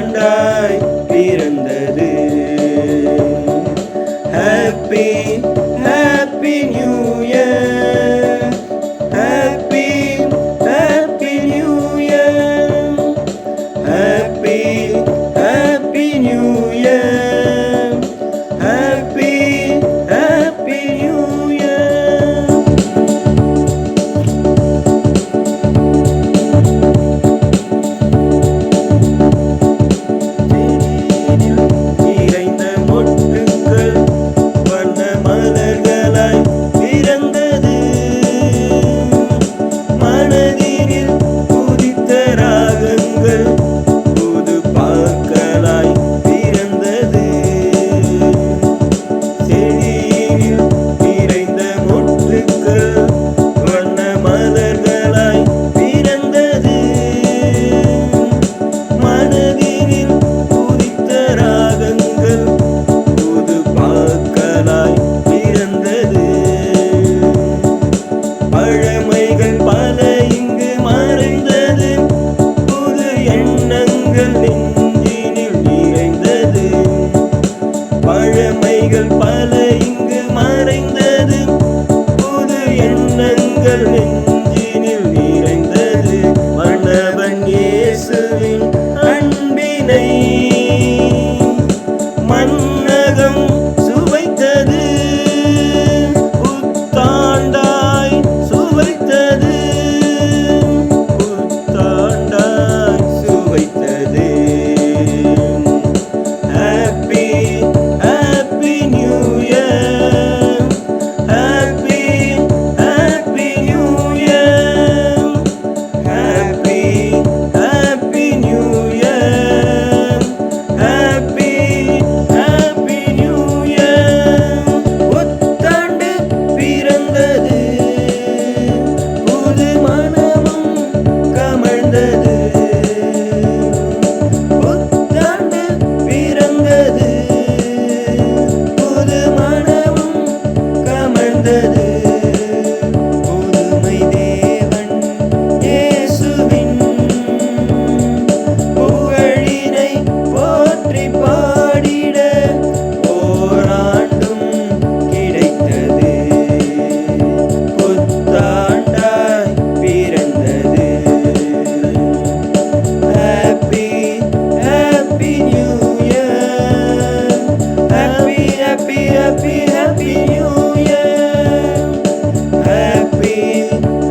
ಕಂಡ எண்ணங்கள் நெஞ்சினில் நிறைந்தது. மண்டபன் இயேசுவின் feel